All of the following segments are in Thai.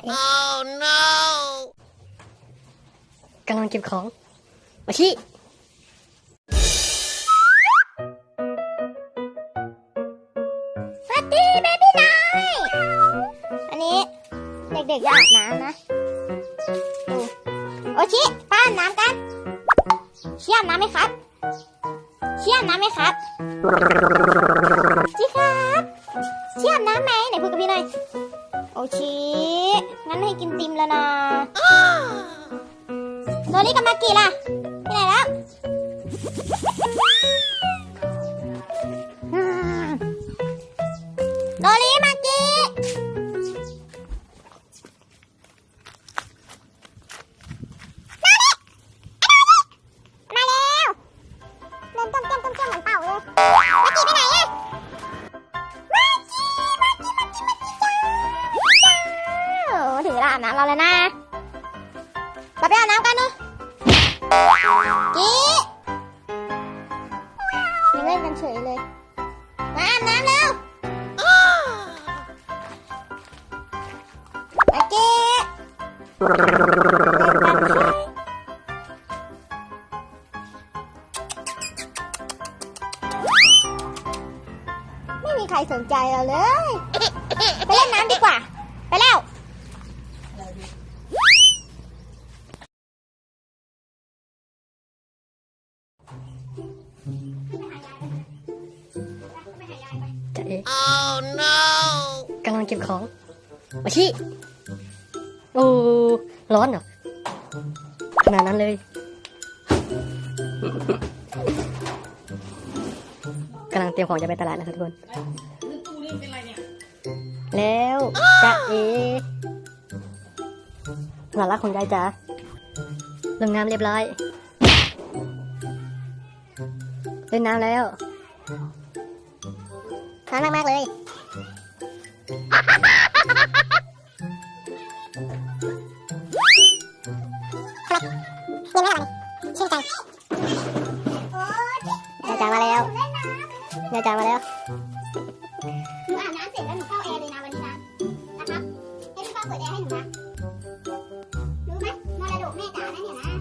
จะเอ๊ะ Oh no! กำลังเก็บของ มาชิสวัสดีเบบี้น้อยอันนี้ เด็กๆอยากอาบน้ำนะอืมโอชิป้าอาบน้ำกัน เชี่ยอาบน้ำไหมครับ เชี่ยอาบน้ำไหมครับจีครับ เชี่ยอาบน้ำไหมไหนพูดกับพี่หน่อย โอชิงั้นให้กินติมแล้วนะโดนี่กับมากิล่ะที่ไหนแล้วอืมโดรีมากิมาเร็วเดินต้มเต้มต้มเต้มเหมือนเต่าเลย เวลาอาบน้ำเราแล้วนะเราไปอาบน้ำกันเนอะกิยังเล่นกันเฉยเลย มาอาบน้ำเร็วมาเก้ไม่มีใครสนใจเราเลย ไปเล่นน้ำดีกว่า ไปแล้ว เอ๊ะ Oh no! กำลังเก็บของมาชิโอ้ร้อนเหรอขนาดนั้นเลยกำลังเตรียมของจะไปตลาดนะครับทุกคนแล้วจะเอหลานรักของยายจ๋าลงน้ำเรียบร้อยเล่นน้ำแล้ว น่ารักมากเลยเย็นไหมล่ะชื่นใจยายจ๋ามาแล้วยายจ๋ามาแล้ว หนูอาบน้ำเสร็จแล้วหนูเข้าแอร์เลยนะวันนี้นะ นะครับให้พี่ป้าเปิดแอร์ให้หนูนะ รู้ไหมมรดกแม่จ๋านะเนี่ยนะ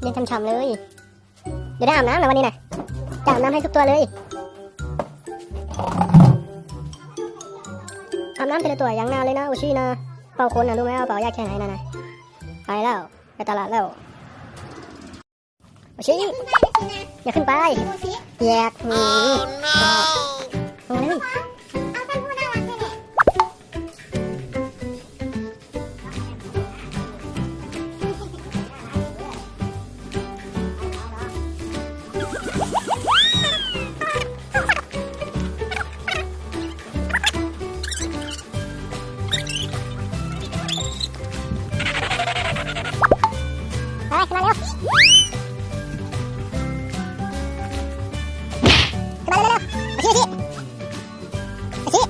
เย็นช่ำๆเลย เดี๋ยวได้อาบน้ำนะวันนี้นะจะอาบน้ำให้ทุกตัวเลย อาบน้ำแต่ละตัวอย่างนานเลยนะอุชินะเป่าขนนะรู้ไหมว่าเป่ายากแค่ไหนนะนะไปแล้วไปตลาดแล้วอุชิขึ้นได้เลยสินะอย่าขึ้นไปดูสิแยกหนี Oh no! ลงมาเลย ขึ้นมาเร็วขึ้นมาเร็วๆอุชิอุชิอุชิ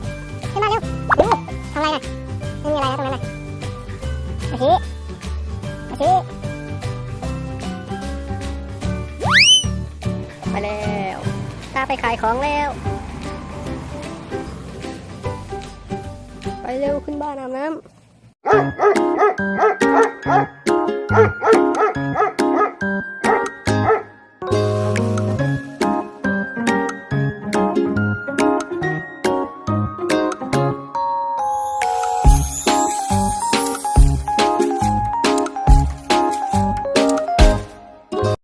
ขึ้นมาเร็วดูทำอะไรน่ะไม่มีอะไรนะตรงนั้นน่ะอุชิอุชิไปแล้วตาไปขายของแล้ว ไปเร็วขึ้นบ้านอาบน้ำ